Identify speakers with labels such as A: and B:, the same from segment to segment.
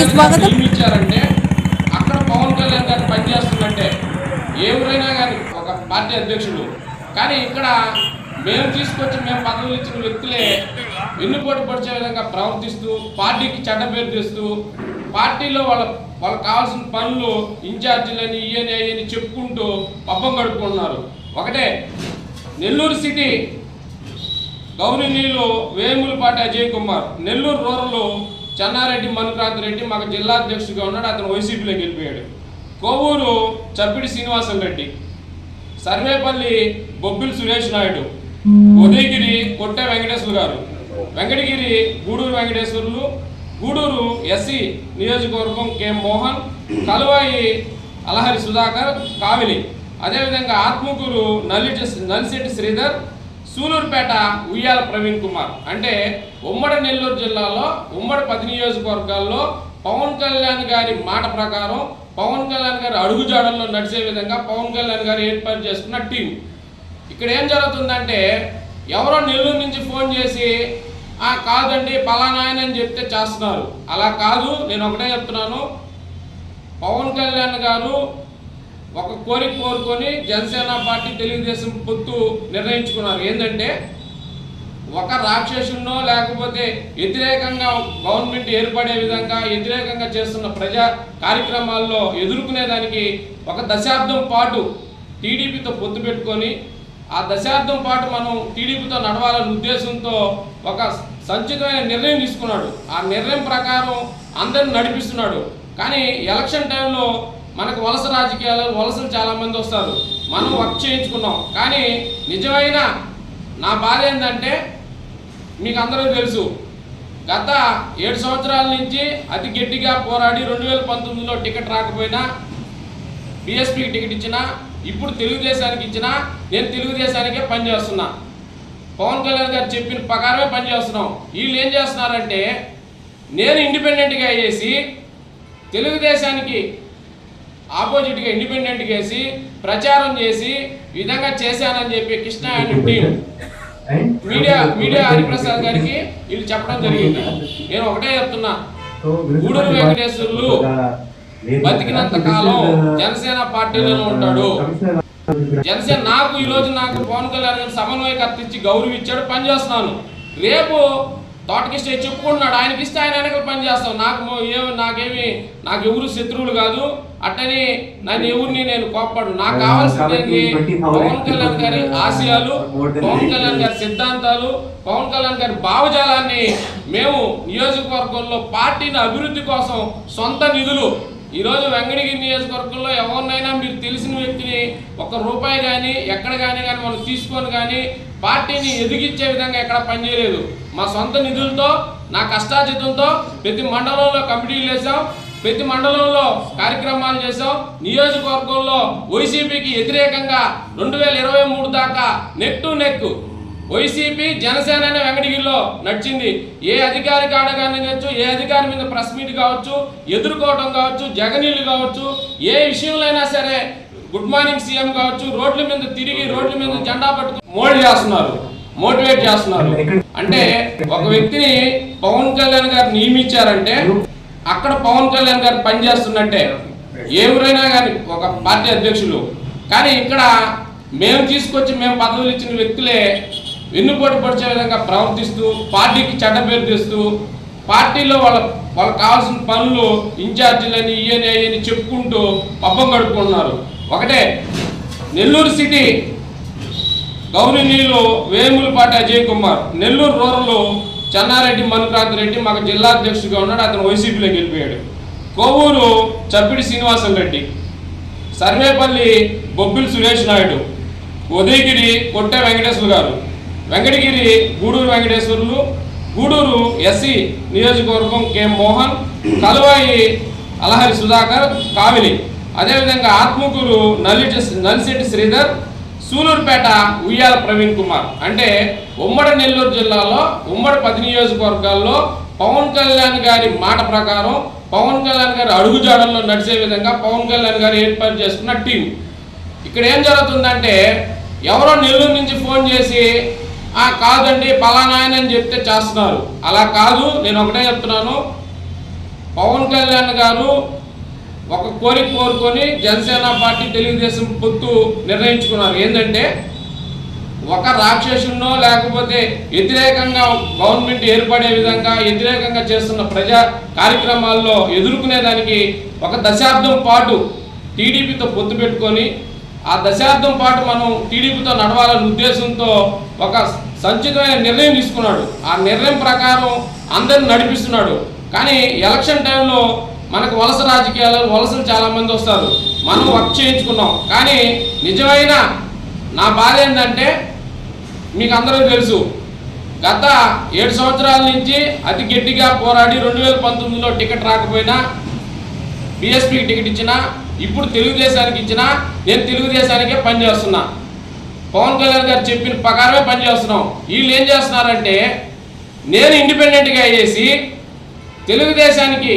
A: కి స్వాగతం.
B: ఇచ్చారంటే అక్కడ పవన్ కళ్యాణ్ గారు పనిచేస్తుందంటే ఏ ఊరైనా కానీ ఒక పార్టీ అధ్యక్షుడు. కానీ ఇక్కడ మేము తీసుకొచ్చి మేము పదవులు ఇచ్చిన వ్యక్తులే వెన్నుపోటు పొడిచే విధంగా ప్రవర్తిస్తూ పార్టీకి చెడ్డ పేరు తెస్తూ పార్టీలో వాళ్ళ వాళ్ళకి కావాల్సిన పనులు ఇన్ఛార్జీలని ఇయని అయ్యని చెప్పుకుంటూ పబ్బం గడుపుకుంటున్నారు ఒకటే నెల్లూరు సిటీ గౌరవనీయులు వేములపాటి అజయ్ కుమార్. నెల్లూరు రూరల్ చెన్నారెడ్డి మనుక్రాంతి రెడ్డి మాకు జిల్లా అధ్యక్షుడిగా ఉన్నాడు. అతను వైసీపీలోకి వెళ్ళిపోయాడు. కొవ్వూరు చప్పిడి శ్రీనివాసం రెడ్డి సర్వేపల్లి బొబ్బిలి సురేష్ నాయుడు ఉదయగిరి కొట్టే వెంకటేశ్వర గారు వెంకటగిరి గూడూరు వెంకటేశ్వరులు గూడూరు ఎస్సీ నియోజకవర్గం కె మోహన్ కలువాయి అలహరి సుధాకర్ కావిలి. అదేవిధంగా ఆత్మకూరు నల్లి నల్లిశెట్టి శ్రీధర్ సూలూరుపేట ఉయ్యాల ప్రవీణ్ కుమార్. అంటే ఉమ్మడి నెల్లూరు జిల్లాలో ఉమ్మడి పది నియోజకవర్గాల్లో పవన్ కళ్యాణ్ గారి మాట ప్రకారం పవన్ కళ్యాణ్ గారి అడుగుజాడల్లో నడిచే విధంగా పవన్ కళ్యాణ్ గారు ఏర్పాటు చేసుకున్న టీం. ఇక్కడ ఏం జరుగుతుందంటే ఎవరో నెల్లూరు నుంచి ఫోన్ చేసి ఆ కాదండి పలానా అని చెప్తే చేస్తున్నారు. అలా కాదు నేను ఒకటే చెప్తున్నాను. పవన్ కళ్యాణ్ గారు ఒక కోరిక కోరుకొని జనసేన పార్టీ తెలుగుదేశం పొత్తు నిర్ణయించుకున్నారు. ఏంటంటే ఒక రాక్షసున్నో లేకపోతే వ్యతిరేకంగా గవర్నమెంట్ ఏర్పడే విధంగా వ్యతిరేకంగా చేస్తున్న ప్రజా కార్యక్రమాల్లో ఎదుర్కొనేదానికి ఒక దశాబ్దం పాటు టీడీపీతో పొత్తు పెట్టుకొని ఆ దశాబ్దం పాటు మనం టీడీపీతో నడవాలనే ఉద్దేశంతో ఒక సంచితమైన నిర్ణయం తీసుకున్నాడు. ఆ నిర్ణయం ప్రకారం అందరిని నడిపిస్తున్నాడు. కానీ ఎలక్షన్ టైంలో మనకు వలస రాజకీయాలు వలసలు చాలామంది వస్తారు. మనం వర్క్ చేయించుకున్నాం. కానీ నిజమైన నా బాధ ఏంటంటే మీకు అందరూ తెలుసు గత ఏడు సంవత్సరాల నుంచి అతి గట్టిగా పోరాడి రెండు వేల పంతొమ్మిదిలో టికెట్ రాకపోయినా బీఎస్పీకి టికెట్ ఇచ్చినా ఇప్పుడు తెలుగుదేశానికి ఇచ్చినా నేను తెలుగుదేశానికే పనిచేస్తున్నా పవన్ కళ్యాణ్ గారు చెప్పిన ప్రకారమే పనిచేస్తున్నాం వీళ్ళు ఏం చేస్తున్నారంటే నేను ఇండిపెండెంట్గా వేసి తెలుగుదేశానికి ఆపోజిట్గా ఇండిపెండెంట్ వేసి ప్రచారం చేసి విధంగా చేశానని చెప్పి Krishna and team. Media media Hariprasad గారికి వీళ్ళు చెప్పడం జరిగింది. నేను ఒకటే చెప్తున్నా. గూడూరు వెంకటేశ్వర్లు బతికినంత కాలం జనసేన పార్టీలోనే ఉంటాడు. జనసేన నాకు ఈ రోజు నాకు పవన్ కళ్యాణ్ సమన్వయకర్త ఇచ్చి గౌరవ ఇచ్చాడు పని రేపు తోటకి ఇస్తే చెప్పుకుంటున్నాడు. ఆయనకి ఇస్తే ఆయన వెనక పని చేస్తాం నాకు ఏమి నాకేమి నాకు ఎవరు శత్రువులు కాదు. అట్టని నన్ను ఎవరిని నేను కోప్పడు నాకు కావాల్సింది? పవన్ కళ్యాణ్ గారి ఆశయాలు పవన్ కళ్యాణ్ గారి సిద్ధాంతాలు పవన్ కళ్యాణ్ గారి భావజాలాన్ని మేము నియోజకవర్గంలో పార్టీని అభివృద్ధి కోసం సొంత నిధులు ఈరోజు వెంగడిగిరి నియోజకవర్గంలో ఎవరినైనా మీరు తెలిసిన వ్యక్తిని ఒక రూపాయి కానీ ఎక్కడ కానీ కానీ మనం తీసుకొని కానీ పార్టీని ఎదిగించే విధంగా ఎక్కడ పనిచేయలేదు. మా సొంత నిధులతో నా కష్టార్జితంతో ప్రతి మండలంలో కమిటీలు వేసాం ప్రతి మండలంలో కార్యక్రమాలు చేసాం నియోజకవర్గంలో వైసీపీకి వ్యతిరేకంగా రెండు వేల ఇరవై మూడు దాకా neck to neck YCP Janasena అనే వెంకటగిరిలో నడిచింది. ఏ అధికారి కాడ కావచ్చు ఏ అధికారి మీద ప్రెస్ మీట్ కావచ్చు ఎదుర్కోవడం కావచ్చు జగనీళ్ళు కావచ్చు ఏ విషయంలో అయినా సరే గుడ్ మార్నింగ్ సీఎం కావచ్చు రోడ్ల మీద తిరిగి రోడ్ల మీద జెండా పట్టుకు మోల్డ్ చేస్తున్నారు మోటివేట్ చేస్తున్నారు. అంటే ఒక వ్యక్తిని పవన్ కళ్యాణ్ గారు నియమించారంటే అక్కడ పవన్ కళ్యాణ్ గారు పనిచేస్తున్నట్టే ఎవరైనా కానీ ఒక పార్టీ అధ్యక్షులు. కానీ ఇక్కడ మేము తీసుకొచ్చి మేము పదవులు ఇచ్చిన వ్యక్తులే వెన్నుపోటు విధంగా ప్రవర్తిస్తూ పార్టీకి చెడ్డ పేరు తెస్తూ పార్టీలో వాళ్ళ వాళ్ళకి కావాల్సిన పనులు ఇన్ఛార్జీలని ఇయని అయ్యని చెప్పుకుంటూ పబ్బం గడుపుకుంటున్నారు ఒకటే నెల్లూరు సిటీ గౌరవనీయులు వేములపాటి అజయ్ కుమార్ నెల్లూరు రూరల్ చెన్నారెడ్డి మనుకాంత్ రెడ్డి మాకు జిల్లా అధ్యక్షుడిగా ఉన్నాడు అతను వైసీపీలోకి వెళ్ళిపోయాడు. కోవూరు చప్పిడి శ్రీనివాసం రెడ్డి. సర్వేపల్లి బొబ్బిలి సురేష్ నాయుడు. ఉదయగిరి కొట్టే వెంకటేశ్వర గారు. వెంకటగిరి గూడూరు వెంకటేశ్వరులు గూడూరు ఎస్సీ నియోజకవర్గం కె. మోహన్ కలువాయి అలహరి సుధాకర్ కావిలి. అదేవిధంగా ఆత్మకూరు నల్లిటి నల్లిశెట్టి శ్రీధర్ సూలూరుపేట ఉయ్యాల ప్రవీణ్ కుమార్. అంటే ఉమ్మడి నెల్లూరు జిల్లాలో ఉమ్మడి పది నియోజకవర్గాల్లో పవన్ కళ్యాణ్ గారి మాట ప్రకారం పవన్ కళ్యాణ్ గారి అడుగుజాడల్లో నడిచే విధంగా పవన్ కళ్యాణ్ గారు ఏర్పాటు చేసుకున్న టీం. ఇక్కడ ఏం జరుగుతుందంటే ఎవరో నెల్లూరు నుంచి ఫోన్ చేసి "ఆ, కాదండి పలానా అని చెప్తే చేస్తున్నారు. అలా కాదు నేను ఒకటే చెప్తున్నాను. పవన్ కళ్యాణ్ గారు ఒక కోరిక కోరుకొని జనసేన పార్టీ తెలుగుదేశం పొత్తు నిర్ణయించుకున్నారు. ఏంటంటే ఒక రాక్షసునో లేకపోతే వ్యతిరేకంగా గవర్నమెంట్ ఏర్పడే విధంగా వ్యతిరేకంగా చేస్తున్న ప్రజా కార్యక్రమాల్లో ఎదుర్కొనేదానికి ఒక దశాబ్దం పాటు టీడీపీతో పొత్తు పెట్టుకొని ఆ దశాబ్దం పాటు మనం టీడీపీతో నడవాలనే ఉద్దేశంతో ఒక సంచితమైన నిర్ణయం తీసుకున్నాడు. ఆ నిర్ణయం ప్రకారం అందరిని నడిపిస్తున్నాడు. కానీ ఎలక్షన్ టైంలో మనకు వలస రాజకీయాలు వలసలు చాలామంది వస్తారు. మనం వర్క్ చేయించుకున్నాం. కానీ నిజమైన నా బాధ ఏంటంటే మీకు అందరికీ తెలుసు గత ఏడు సంవత్సరాల నుంచి అతి గట్టిగా పోరాడి రెండు వేల పంతొమ్మిదిలో టికెట్ రాకపోయినా బీఎస్పీకి టికెట్ ఇచ్చినా ఇప్పుడు తెలుగుదేశానికి ఇచ్చినా నేను తెలుగుదేశానికే పనిచేస్తున్నా పవన్ కళ్యాణ్ గారు చెప్పిన ప్రకారమే పనిచేస్తున్నాం వీళ్ళు ఏం చేస్తున్నారంటే నేను ఇండిపెండెంట్గా వేసి తెలుగుదేశానికి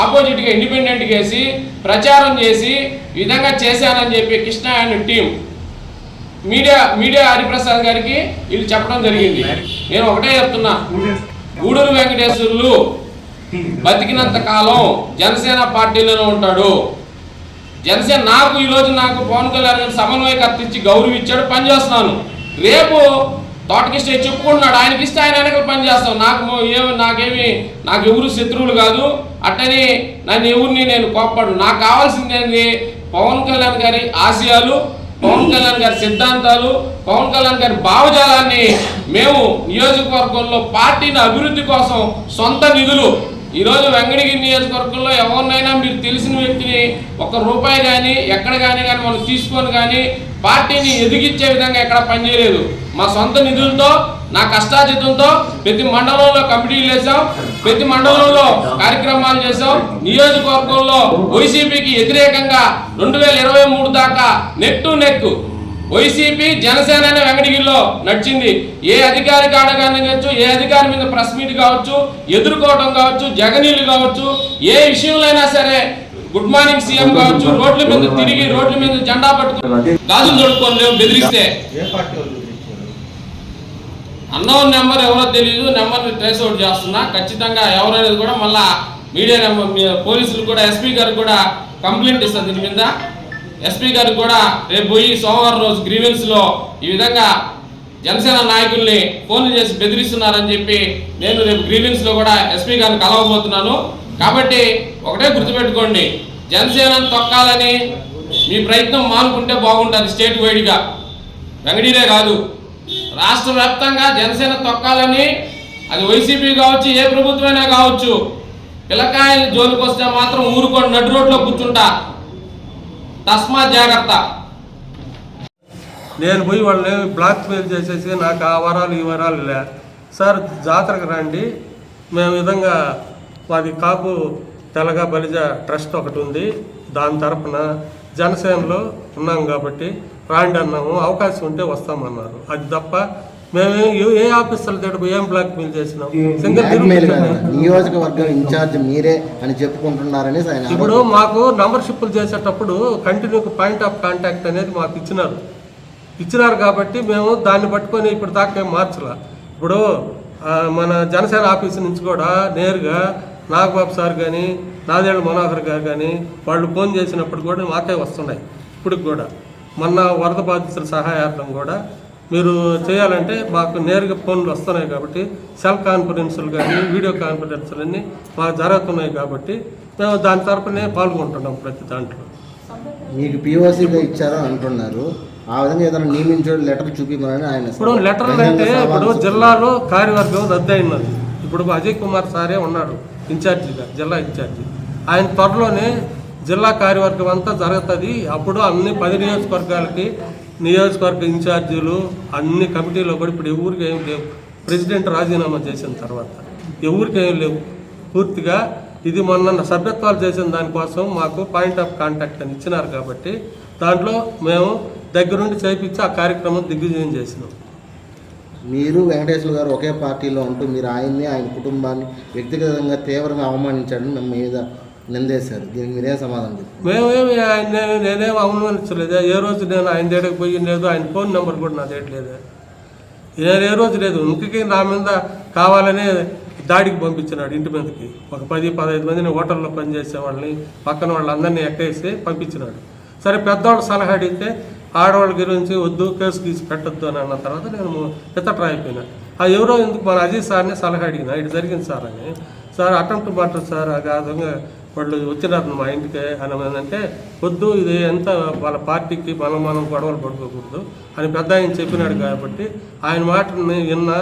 B: ఆపోజిట్గా ఇండిపెండెంట్గా వేసి ప్రచారం చేసి విధంగా చేశానని చెప్పి Krishna and team media media Hariprasad గారికి వీళ్ళు చెప్పడం జరిగింది. నేను ఒకటే చెప్తున్నా. గూడూరు వెంకటేశ్వర్లు బతికినంత కాలం జనసేన పార్టీలోనే ఉంటాడు. జనసేన నాకు ఈరోజు నాకు పవన్ కళ్యాణ్ గారు సమన్వయకర్త ఇచ్చి గౌరవం ఇచ్చాడు పని రేపు తోటకిష్ట చెప్పుకుంటున్నాడు. ఆయనకి ఇస్తే ఆయన వెనక పనిచేస్తాం నాకు ఏమి నాకేమి నాకు ఎవరు శత్రువులు కాదు. అట్టని నన్ను ఎవరిని నేను కోప్పడు నాకు కావాల్సింది ఏంది? పవన్ కళ్యాణ్ గారి ఆశయాలు పవన్ కళ్యాణ్ గారి సిద్ధాంతాలు పవన్ కళ్యాణ్ గారి భావజాలాన్ని మేము నియోజకవర్గంలో పార్టీని అభివృద్ధి కోసం సొంత నిధులు ఈరోజు వెంకటగిరి నియోజకవర్గంలో ఎవరినైనా మీరు తెలిసిన వ్యక్తిని ఒక రూపాయి కానీ ఎక్కడ కానీ కానీ మనం తీసుకొని కానీ పార్టీని ఎదిగించే విధంగా ఎక్కడ పనిచేయలేదు మా సొంత నిధులతో నా కష్టాజితంతో ప్రతి మండలంలో కమిటీలు వేసాం ప్రతి మండలంలో కార్యక్రమాలు చేసాం నియోజకవర్గంలో వైసీపీకి వ్యతిరేకంగా రెండు వేల ఇరవై మూడు దాకా neck to neck YCP Janasena అనే వెంకటగిరిలో నడిచింది. ఏ అధికారి కాడ కానివచ్చు ఏ అధికారి మీద ప్రెస్ మీట్ కావచ్చు ఎదుర్కోవడం కావచ్చు జగనీలు కావచ్చు ఏ విషయంలో సరే గుడ్ మార్నింగ్ సీఎం కావచ్చు రోడ్ల మీద తిరిగి రోడ్ల మీద జెండా పట్టుకుని గాజులు తొడుక్కొని లేవు బెదిరిస్తే? అన్నోన్ నెంబర్ ఎవరో తెలియదు నెంబర్ని ట్రేస్ అవుట్ చేస్తున్నా. ఖచ్చితంగా ఎవరనేది కూడా మళ్ళా మీడియా నెంబర్ పోలీసులు కూడా ఎస్పీ గారికి కూడా కంప్లైంట్ ఇస్తారు దీని మీద. ఎస్పీ గారికి కూడా రేపు పోయి సోమవారం రోజు గ్రీవెన్స్లో ఈ విధంగా జనసేన నాయకుల్ని ఫోన్లు చేసి బెదిరిస్తున్నారని చెప్పి నేను రేపు గ్రీవెన్స్లో కూడా ఎస్పీ గారిని కలవబోతున్నాను. కాబట్టి ఒకటే గుర్తుపెట్టుకోండి జనసేనను తొక్కాలని మీ ప్రయత్నం మానుకుంటే బాగుంటుంది స్టేట్ వైడ్గా వెంగడీరే కాదు రాష్ట్ర వ్యాప్తంగా జనసేన తొక్కాలని అది వైసీపీ కావచ్చు ఏ ప్రభుత్వమైనా కావచ్చు పిల్లకాయలు జోలికి వస్తే మాత్రం ఊరుకొని నడు రోడ్లో కూర్చుంటా. తస్మా జాగ్రత్త.
C: నేను పోయి వాళ్ళని బ్లాక్ మెయిల్ చేసేసి నాకు ఆ వరాలు ఈ వరాలు లే సార్ జాతరకు రండి. మేము విధంగా మాది కాపు తెలగ బలిజ ట్రస్ట్ ఒకటి ఉంది. దాని తరపున జనసేనలో ఉన్నాం కాబట్టి రాండి అన్నాము. అవకాశం ఉంటే వస్తామన్నారు. అది తప్ప మేము ఏ- ఆఫీసర్ల దగ్గర ఏం బ్లాక్ మెయిల్ చేసినాం.
D: నియోజకవర్గం ఇన్ఛార్జ్ మీరే అని చెప్పుకుంటున్నారని
C: ఇప్పుడు మాకు నంబర్షిప్లు చేసేటప్పుడు కంటిన్యూ పాయింట్ ఆఫ్ కాంటాక్ట్ అనేది మాకు ఇచ్చినారు. ఇచ్చినారు కాబట్టి మేము దాన్ని పట్టుకొని ఇప్పుడు దాకా మేము మార్చలా. ఇప్పుడు మన జనసేన ఆఫీస్ నుంచి కూడా నేరుగా నాగబాబు సార్ కానీ నాదేళ్ళ మనోహర్ గారు కానీ వాళ్ళు ఫోన్ చేసినప్పుడు కూడా మాకే వస్తున్నాయి. ఇప్పుడు కూడా. మొన్న వరద బాధితుల సహాయార్థం కూడా మీరు చేయాలంటే మాకు నేరుగా ఫోన్లు వస్తున్నాయి కాబట్టి సెల్ కాన్ఫరెన్సులు కానీ వీడియో కాన్ఫరెన్సులు అన్నీ మాకు జరుగుతున్నాయి కాబట్టి మేము దాని తరపునే పాల్గొంటున్నాం ప్రతి దాంట్లో.
D: మీకు పిఓసీగా ఇచ్చారు అంటున్నారు. ఆ విధంగా ఏదైనా నియమించాడు లెటర్ చూపించమని ఆయన
C: ఇప్పుడు లెటర్లు అంటే ఇప్పుడు జిల్లాలో కార్యవర్గం రద్దు అయినది. ఇప్పుడు అజయ్ కుమార్ సారే ఉన్నాడు ఇన్ఛార్జిగా జిల్లా ఇన్ఛార్జి. ఆయన త్వరలోనే జిల్లా కార్యవర్గం అంతా జరుగుతుంది. అప్పుడు అన్ని పది నియోజకవర్గాలకి నియోజకవర్గ ఇన్ఛార్జీలు అన్ని కమిటీలో కూడా ఇప్పుడు ఎవరికి ఏం లేవు. ప్రెసిడెంట్ రాజీనామా చేసిన తర్వాత ఎవరికి ఏం లేవు. పూర్తిగా ఇది మొన్న సభ్యత్వాలు చేసిన దానికోసం మాకు పాయింట్ ఆఫ్ కాంటాక్ట్ అని ఇచ్చినారు కాబట్టి దాంట్లో మేము దగ్గరుండి చేపించి ఆ కార్యక్రమం దిగ్విజయం చేసినాం.
D: మీరు వెంకటేశ్వర గారు ఒకే పార్టీలో ఉంటూ మీరు ఆయన్ని ఆయన కుటుంబాన్ని వ్యక్తిగతంగా తీవ్రంగా అవమానించాడని మేము మీద నిందేశారు. దీనికి మీరే సమాధానం చెప్పారు?
C: మేమేమి ఆయన నేను- నేనేం అవమానించలేదు. ఏ రోజు నేను ఆయన దగ్గరికి పోయి లేదు ఆయన ఫోన్ నెంబర్ కూడా నా దగ్గర నేను ఏ రోజు లేదు. ఇంకకి నా మీద కావాలనే దాడికి పంపించినాడు ఇంటి మీదకి. ఒక పది పదహైదు మందిని హోటల్లో పనిచేసే వాళ్ళని పక్కన వాళ్ళందరినీ ఎక్కేసి పంపించినాడు. సరే పెద్దవాళ్ళు సలహా అడిగితే ఆడవాళ్ళ గురించి వద్దు కేసు తీసి పెట్టొద్దు అని అన్న తర్వాత నేను పితట్రా అయిపోయినా ఆ ఎవరో ఎందుకు మన అజీ సార్ని సలహా అడిగిన? ఇటు జరిగింది సార్ అని. సార్ అటెంప్ట్ మర్డర్ సార్ అది ఆ విధంగా వాళ్ళు వచ్చినారు మా ఇంటికి అని అంటే వద్దు ఇది ఎంత వాళ్ళ పార్టీకి మనం మనం గొడవలు పడుకోకూడదు అని పెద్ద ఆయన చెప్పినాడు కాబట్టి ఆయన మాటని విన్నా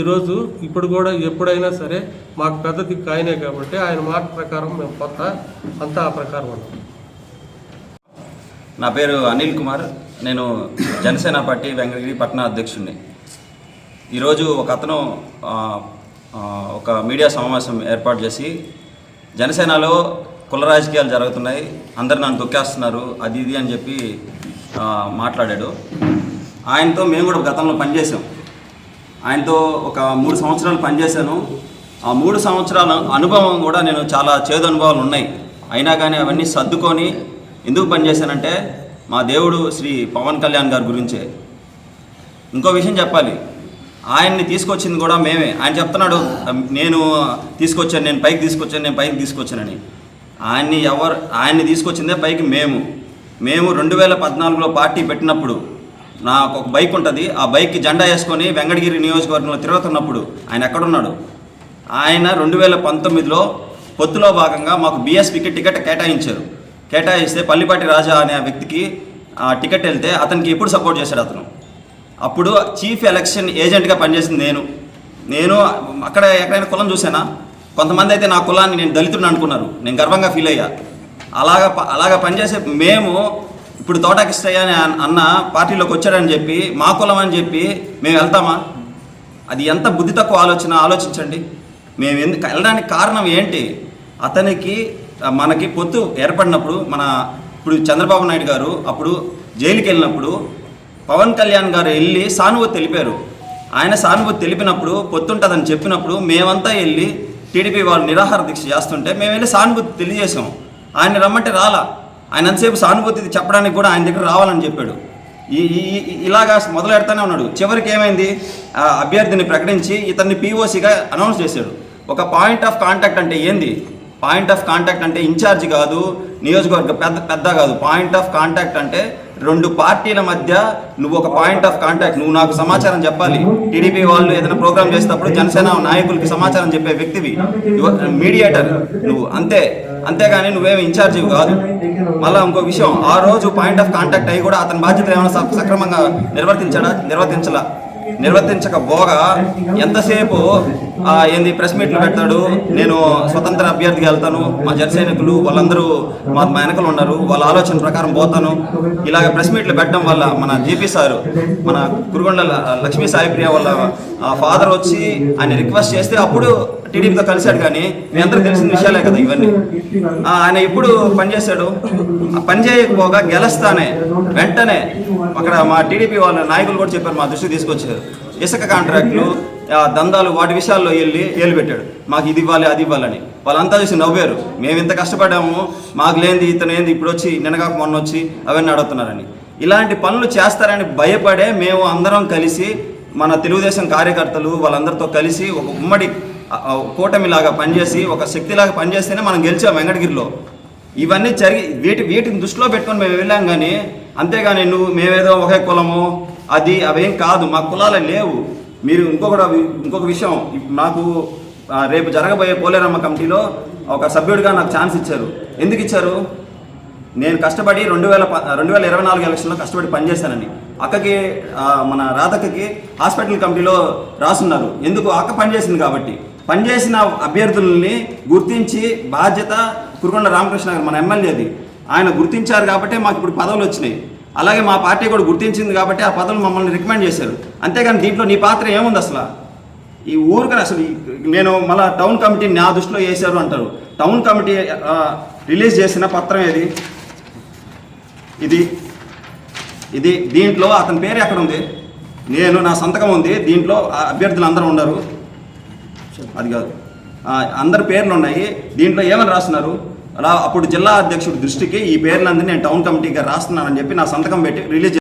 C: ఈరోజు ఇప్పుడు కూడా ఎప్పుడైనా సరే మాకు పెద్ద దిక్కు ఆయనే కాబట్టి ఆయన మాట ప్రకారం మేము కొత్త అంతా ఆ ప్రకారం ఉన్నాం.
E: నా పేరు అనిల్ కుమార్. నేను జనసేన పార్టీ వెంకటగిరి పట్టణ అధ్యక్షుడిని ఈరోజు ఒక అతను ఒక మీడియా సమావేశం ఏర్పాటు చేసి జనసేనలో కుల రాజకీయాలు జరుగుతున్నాయి. అందరు నన్ను తొక్కేస్తున్నారు. అది ఇది అని చెప్పి మాట్లాడాడు. ఆయనతో మేము కూడా గతంలో పనిచేసాం ఆయనతో ఒక మూడు సంవత్సరాలు పనిచేశాను. ఆ మూడు సంవత్సరాల అనుభవం కూడా నేను చాలా చేదు అనుభవాలు ఉన్నాయి. అయినా కానీ అవన్నీ సర్దుకొని ఎందుకు పనిచేశానంటే మా దేవుడు శ్రీ పవన్ కళ్యాణ్ గారి గురించే. ఇంకో విషయం చెప్పాలి. ఆయన్ని తీసుకొచ్చింది కూడా మేమే. ఆయన చెప్తున్నాడు నేను తీసుకొచ్చాను నేను పైకి తీసుకొచ్చాను నేను పైకి తీసుకొచ్చానని. ఆయన్ని ఎవరు ఆయన్ని తీసుకొచ్చిందే పైకి మేము. మేము రెండు వేల పద్నాలుగులో పార్టీ పెట్టినప్పుడు నాకు ఒక బైక్ ఉంటుంది. ఆ బైక్కి జెండా వేసుకొని వెంకటగిరి నియోజకవర్గంలో తిరుగుతున్నప్పుడు ఆయన ఎక్కడున్నాడు? ఆయన రెండు వేల పంతొమ్మిదిలో పొత్తులో భాగంగా మాకు బీఎస్పీకి టికెట్ కేటాయించారు. కేటాయిస్తే పల్లిపాటి రాజా అనే వ్యక్తికి ఆ టికెట్ వెళ్తే అతనికి ఎప్పుడు సపోర్ట్ చేశాడు అతను? అప్పుడు చీఫ్ ఎలక్షన్ ఏజెంట్గా పనిచేసింది నేను. నేను అక్కడ ఎక్కడైనా కులం చూసానా కొంతమంది అయితే నా కులాన్ని నేను దళితుడిని అనుకున్నారు. నేను గర్వంగా ఫీల్ అయ్యా. అలాగా ప- అలాగా పనిచేసే మేము ఇప్పుడు తోటకిష్టయ్య అని అన్న- పార్టీలోకి వచ్చాడని చెప్పి మా కులం అని చెప్పి మేము వెళ్తామా? అది ఎంత బుద్ధి తక్కువ ఆలోచన ఆలోచించండి. మేము ఎందుకు వెళ్ళడానికి కారణం ఏంటి? అతనికి మనకి పొత్తు ఏర్పడినప్పుడు మన ఇప్పుడు చంద్రబాబు నాయుడు గారు అప్పుడు జైలుకి వెళ్ళినప్పుడు పవన్ కళ్యాణ్ గారు వెళ్ళి సానుభూతి తెలిపారు. ఆయన సానుభూతి తెలిపినప్పుడు పొత్తుంటుందని చెప్పినప్పుడు మేమంతా వెళ్ళి టీడీపీ వాళ్ళు నిరాహార దీక్ష చేస్తుంటే మేము వెళ్ళి సానుభూతి తెలియజేసాం ఆయన రమ్మంటే రాలా. ఆయన అంతసేపు సానుభూతి చెప్పడానికి కూడా ఆయన దగ్గర రావాలని చెప్పాడు. ఈ ఇలాగా మొదలు పెడతానే ఉన్నాడు. చివరికి ఏమైంది? ఆ అభ్యర్థిని ప్రకటించి ఇతన్ని పీఓసీగా అనౌన్స్ చేశాడు. ఒక పాయింట్ ఆఫ్ కాంటాక్ట్ అంటే ఏంది? పాయింట్ ఆఫ్ కాంటాక్ట్ అంటే ఇన్ఛార్జ్ కాదు నియోజకవర్గ పెద్ద పెద్ద కాదు. పాయింట్ ఆఫ్ కాంటాక్ట్ అంటే రెండు పార్టీల మధ్య నువ్వు ఒక పాయింట్ ఆఫ్ కాంటాక్ట్ నువ్వు నాకు సమాచారం చెప్పాలి. టీడీపీ వాళ్ళు ఏదైనా ప్రోగ్రామ్ చేసేటప్పుడు జనసేన నాయకులకి సమాచారం చెప్పే వ్యక్తివి. మీడియేటర్ నువ్వు. అంతే. అంతేగాని నువ్వేమి ఇన్ఛార్జ్ కాదు. మళ్ళీ ఇంకో విషయం. ఆ రోజు పాయింట్ ఆఫ్ కాంటాక్ట్ అయ్యి కూడా అతని బాధ్యత ఏమైనా సక్రమంగా నిర్వర్తించడా నిర్వర్తించలా? నిర్వర్తించకపోగా ఎంతసేపు ఏంది ప్రెస్ మీట్లు పెడతాడు? నేను స్వతంత్ర అభ్యర్థిగా వెళ్తాను. మా జనసైనికులు వాళ్ళందరూ మా మా వెనకలు ఉన్నారు. వాళ్ళ ఆలోచన ప్రకారం పోతాను. ఇలాగ ప్రెస్ మీట్లు పెట్టడం వల్ల మన జీపీ సారు మన కురుగొండ లక్ష్మీ సాయిప్రియ వాళ్ళ ఫాదర్ వచ్చి ఆయన రిక్వెస్ట్ చేస్తే అప్పుడు టీడీపీతో కలిశాడు కానీ మీ అందరూ తెలిసిన విషయాలే కదా ఇవన్నీ. ఆ, ఆయన ఎప్పుడు పనిచేశాడు? ఆ పని చేయకపోగా గెలుస్తానే వెంటనే. అక్కడ మా టీడీపీ వాళ్ళ నాయకులు కూడా చెప్పారు మా దృష్టికి తీసుకొచ్చారు. ఇసుక కాంట్రాక్టులు ఆ, దందాలు వాటి విషయాల్లో వెళ్ళి ఏలు పెట్టాడు మాకు ఇది ఇవ్వాలి అది ఇవ్వాలని. వాళ్ళంతా చూసి నవ్వారు. మేము ఇంత కష్టపడ్డాము మాకు లేనిది ఇతను ఏంది ఇప్పుడు వచ్చి నిన్నగాక మొన్న వచ్చి అవన్నీ అడుగుతున్నారని. ఇలాంటి పనులు చేస్తారని భయపడే మేము అందరం కలిసి మన తెలుగుదేశం కార్యకర్తలు వాళ్ళందరితో కలిసి ఒక ఉమ్మడి కూటమిలాగా పనిచేసి ఒక శక్తిలాగా పనిచేస్తేనే మనం గెలిచాం వెంకటగిరిలో. ఇవన్నీ జరిగి వీటి వీటిని దృష్టిలో పెట్టుకొని మేము వెళ్ళాం కానీ అంతేగాని నువ్వు మేమేదో ఒకే కులము అది అవేం కాదు మా కులాలు లేవు. మీరు ఇంకొకటి ఇంకొక విషయం నాకు రేపు జరగబోయే పోలేరమ్మ కమిటీలో ఒక సభ్యుడిగా నాకు ఛాన్స్ ఇచ్చారు. ఎందుకు ఇచ్చారు? నేను కష్టపడి రెండు వేల రెండు వేల ఇరవై నాలుగు ఎలక్షన్లో కష్టపడి పనిచేశానని. అక్కకి మన రాధక్కకి హాస్పిటల్ కమిటీలో రాసున్నారు. ఎందుకు? అక్క పనిచేసింది కాబట్టి. పనిచేసిన అభ్యర్థుల్ని గుర్తించి బాధ్యత కురుకొండ రామకృష్ణ గారు మన ఎమ్మెల్యేది ఆయన గుర్తించారు కాబట్టి మాకు ఇప్పుడు పదవులు వచ్చినాయి. అలాగే మా పార్టీ కూడా గుర్తించింది కాబట్టి ఆ పదవులు మమ్మల్ని రికమెండ్ చేశారు. అంతేగాని దీంట్లో నీ పాత్ర ఏముంది అసలు? ఈ ఊరికి అసలు నేను మళ్ళా టౌన్ కమిటీ నా దృష్టిలో వేశారు అంటారు. టౌన్ కమిటీ రిలీజ్ చేసిన పత్రం ఏది? ఇది ఇది దీంట్లో అతని పేరు ఎక్కడ ఉంది? నేను నా సంతకం ఉంది. దీంట్లో ఆ అభ్యర్థులు అందరూ ఉన్నారు అది కాదు. అందరి పేర్లు ఉన్నాయి. దీంట్లో ఏమని రాస్తున్నారు? అలా అప్పుడు జిల్లా అధ్యక్షుడి దృష్టికి ఈ పేర్లందరినీ నేను టౌన్ కమిటీగా రాస్తున్నానని చెప్పి నా సంతకం పెట్టి రిలీజ్